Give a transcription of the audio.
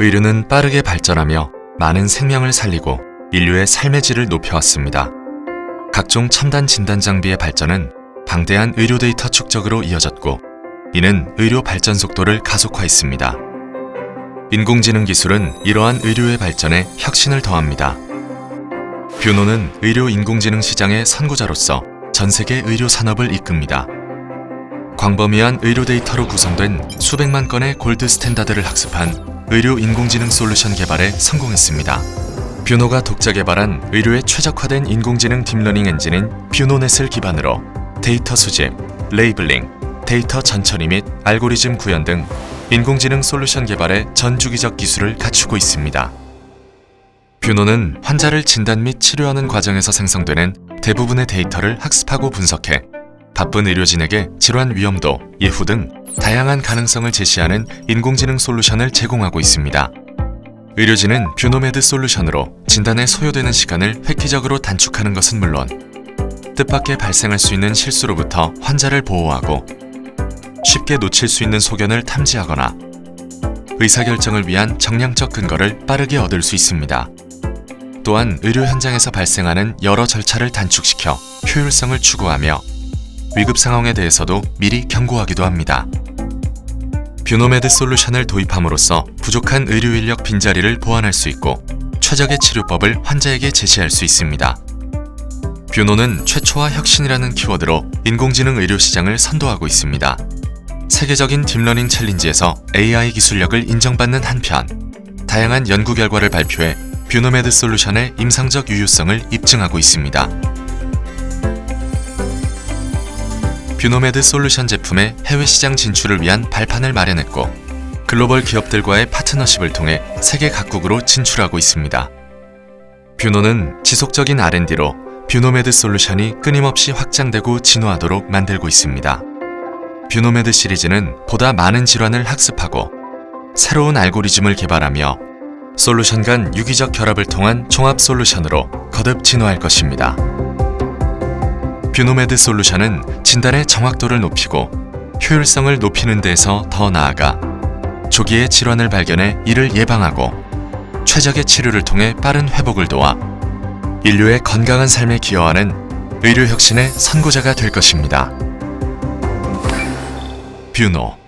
의료는 빠르게 발전하며 많은 생명을 살리고 인류의 삶의 질을 높여왔습니다. 각종 첨단 진단 장비의 발전은 방대한 의료 데이터 축적으로 이어졌고 이는 의료 발전 속도를 가속화했습니다. 인공지능 기술은 이러한 의료의 발전에 혁신을 더합니다. 뷰노는 의료 인공지능 시장의 선구자로서 전 세계 의료 산업을 이끕니다. 광범위한 의료 데이터로 구성된 수백만 건의 골드 스탠다드를 학습한 의료 인공지능 솔루션 개발에 성공했습니다. 뷰노가 독자 개발한 의료에 최적화된 인공지능 딥러닝 엔진인 뷰노넷을 기반으로 데이터 수집, 레이블링, 데이터 전처리 및 알고리즘 구현 등 인공지능 솔루션 개발에 전주기적 기술을 갖추고 있습니다. 뷰노는 환자를 진단 및 치료하는 과정에서 생성되는 대부분의 데이터를 학습하고 분석해 바쁜 의료진에게 질환 위험도, 예후 등 다양한 가능성을 제시하는 인공지능 솔루션을 제공하고 있습니다. 의료진은 뷰노메드 솔루션으로 진단에 소요되는 시간을 획기적으로 단축하는 것은 물론 뜻밖의 발생할 수 있는 실수로부터 환자를 보호하고 쉽게 놓칠 수 있는 소견을 탐지하거나 의사결정을 위한 정량적 근거를 빠르게 얻을 수 있습니다. 또한 의료 현장에서 발생하는 여러 절차를 단축시켜 효율성을 추구하며 위급 상황에 대해서도 미리 경고하기도 합니다. 뷰노메드 솔루션을 도입함으로써 부족한 의료 인력 빈자리를 보완할 수 있고 최적의 치료법을 환자에게 제시할 수 있습니다. 뷰노는 최초와 혁신이라는 키워드로 인공지능 의료 시장을 선도하고 있습니다. 세계적인 딥러닝 챌린지에서 AI 기술력을 인정받는 한편 다양한 연구 결과를 발표해 뷰노메드 솔루션의 임상적 유효성을 입증하고 있습니다. 뷰노메드 솔루션 제품의 해외 시장 진출을 위한 발판을 마련했고 글로벌 기업들과의 파트너십을 통해 세계 각국으로 진출하고 있습니다. 뷰노는 지속적인 R&D로 뷰노메드 솔루션이 끊임없이 확장되고 진화하도록 만들고 있습니다. 뷰노메드 시리즈는 보다 많은 질환을 학습하고 새로운 알고리즘을 개발하며 솔루션 간 유기적 결합을 통한 종합 솔루션으로 거듭 진화할 것입니다. 뷰노메드 솔루션은 진단의 정확도를 높이고 효율성을 높이는 데에서 더 나아가 조기에 질환을 발견해 이를 예방하고 최적의 치료를 통해 빠른 회복을 도와 인류의 건강한 삶에 기여하는 의료 혁신의 선구자가 될 것입니다. 뷰노